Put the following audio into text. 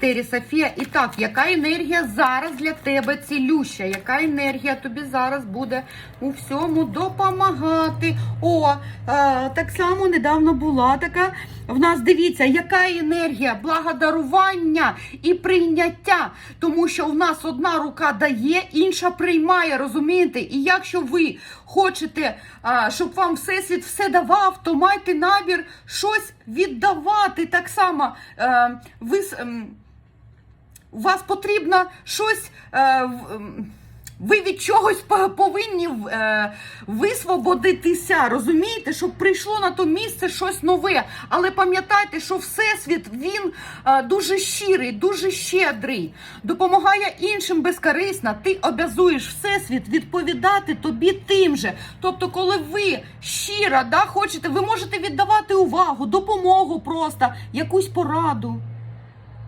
етері, Софія. І так, яка енергія зараз для тебе цілюща? Яка енергія тобі зараз буде у всьому допомагати? О, е, так само недавно була така. В нас дивіться, яка енергія благодарування і прийняття. Тому що в нас одна рука дає, інша приймає, розумієте? І якщо ви хочете, щоб вам всесвіт все давав, то майте набір щось віддавати. Так само е, ви. У вас потрібно щось. Е, ви від чогось повинні е, висвободитися, розумієте, щоб прийшло на то місце щось нове. Але пам'ятайте, що Всесвіт він е, дуже щирий, дуже щедрий, допомагає іншим безкорисно. Ти обязуєш Всесвіт відповідати тобі тим же. Тобто, коли ви щиро да, хочете, ви можете віддавати увагу, допомогу просто, якусь пораду.